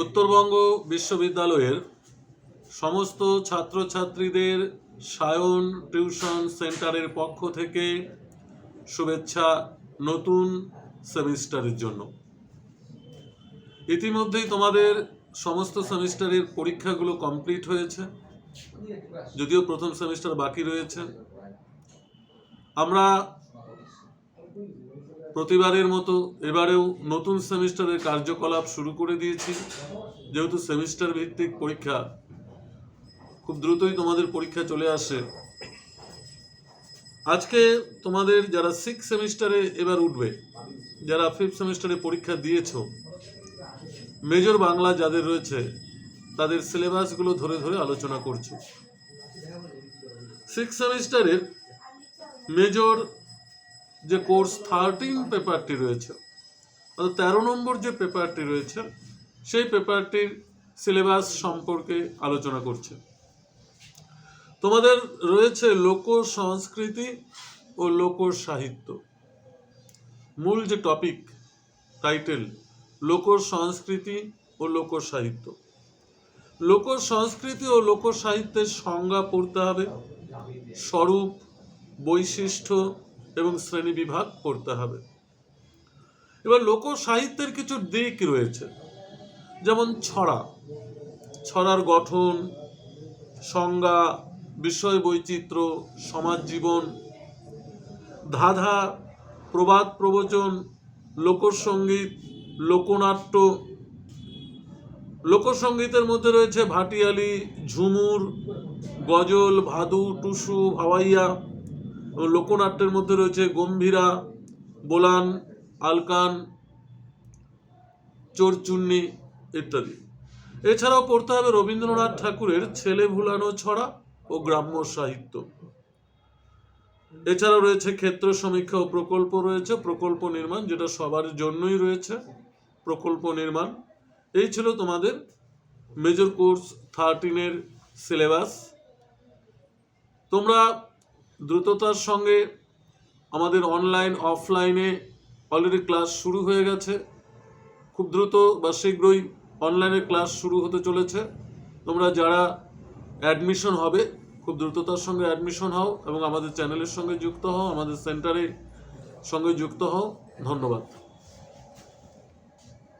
উত্তরবঙ্গ বিশ্ববিদ্যালয়ের সমস্ত ছাত্রছাত্রীদের সায়ন টিউশন সেন্টারের পক্ষ থেকে শুভেচ্ছা নতুন সেমিস্টারের জন্য। ইতিমধ্যেই তোমাদের সমস্ত সেমিস্টারের পরীক্ষাগুলো কমপ্লিট হয়েছে, যদিও প্রথম সেমিস্টার বাকি রয়েছে। আমরা প্রতিবারের মতো এবারেও নতুন সেমিস্টারের কার্যকলাপ শুরু করে দিয়েছি। যেহেতু সেমিস্টার ভিত্তিক পরীক্ষা, খুব দ্রুতই তোমাদের পরীক্ষা চলে আসে। আজকে তোমাদের যারা সিক্স সেমিস্টারে এবার উঠবে, যারা ফিফথ সেমিস্টারে পরীক্ষা দিয়েছ মেজর বাংলা যাদের রয়েছে, তাদের সিলেবাসগুলো ধরে ধরে আলোচনা করছি। সিক্স সেমিস্টারের মেজর যে কোর্স থার্টিন পেপারটি রয়েছে, অর্থাৎ তেরো নম্বর যে পেপারটি রয়েছে, সেই পেপারটির সিলেবাস সম্পর্কে আলোচনা করছে। তোমাদের রয়েছে লোক সংস্কৃতি ও লোক সাহিত্য। মূল যে টপিক, টাইটেল, লোক সংস্কৃতি ও লোক সাহিত্য। লোক সংস্কৃতি ও লোক সাহিত্যের সংজ্ঞা পড়তে হবে স্বরূপ, বৈশিষ্ট্য এবং শ্রেণি বিভাগ করতে হবে। এবার লোক সাহিত্যের কিছু দিক রয়েছে। যেমন ছড়া। ছড়ার গঠন, সংজ্ঞা বিষয় বৈচিত্র্য সমাজ জীবন ধাঁধা, প্রবাদ প্রবচন লোকসঙ্গীত লোকনাট্য। লোকসঙ্গীতের মধ্যে রয়েছে ভাটিয়ালি, ঝুমুর, গজল, ভাদু, টুসু, ভাওয়াইয়া। লোকনাট্যের মধ্যে রয়েছে গম্ভীরা, বোলান, আলকান, চোরচুন্নি ইত্যাদি। এছাড়াও পড়তে হবে রবীন্দ্রনাথ ঠাকুরের ছেলে ভুলানো ছড়া ও গ্রাম্য সাহিত্য। এছাড়াও রয়েছে ক্ষেত্র সমীক্ষা ও প্রকল্প রয়েছে, প্রকল্প নির্মাণ যেটা সবার জন্যই রয়েছে, প্রকল্প নির্মাণ। এই ছিল তোমাদের মেজর কোর্স থার্টিনের সিলেবাস তোমরা দ্রুততার সঙ্গে আমাদের অনলাইন অফলাইনে অলরেডি ক্লাস শুরু হয়ে গেছে। খুব দ্রুত বা শীঘ্রই অনলাইনে ক্লাস শুরু হতে চলেছে। তোমরা যারা অ্যাডমিশন হবে, খুব দ্রুততার সঙ্গে অ্যাডমিশন হও এবং আমাদের চ্যানেলের সঙ্গে যুক্ত হও, আমাদের সেন্টারের সঙ্গে যুক্ত হও। ধন্যবাদ।